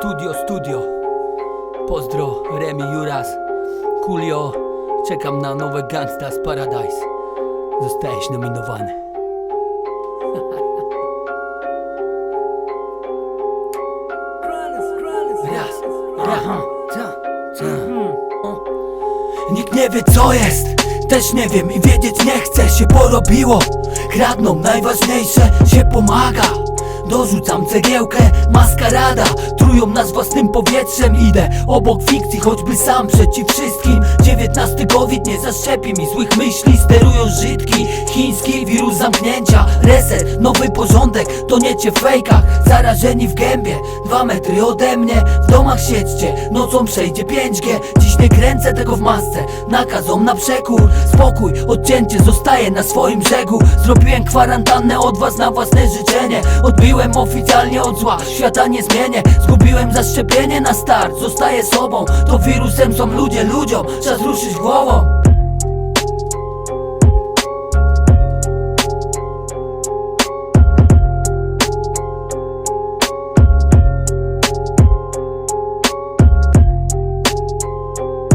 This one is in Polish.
Studio, studio. Pozdro, Remi Juras. Coolio, czekam na nowe Gangsta's Paradise. Zostałeś nominowany. Raz, ta, ta. Nikt nie wie co jest, też nie wiem i wiedzieć nie chcę się porobiło Kradną najważniejsze, się pomaga Dorzucam cegiełkę, maskarada. Trują nas własnym powietrzem Idę obok fikcji, choćby sam przeciw wszystkim. Dziewiętnasty COVID nie zaszczepi mi złych myśli Sterują żydki, chiński wirus zamknięcia. Reset, nowy porządek, toniecie w fejkach. Zarażeni w gębie, dwa metry ode mnie. W domach siedźcie, nocą przejdzie 5G Dziś nie kręcę tego w masce, nakazom na przekór. Spokój, odcięcie, zostaję na swoim brzegu. Zrobiłem kwarantannę od was na własne życzenie. Odbiłem oficjalnie od zła, świata nie zmienię. Zgubiłem zaszczepienie na start, zostaję sobą. To wirusem są ludzie ludziom, czas ruszyć głową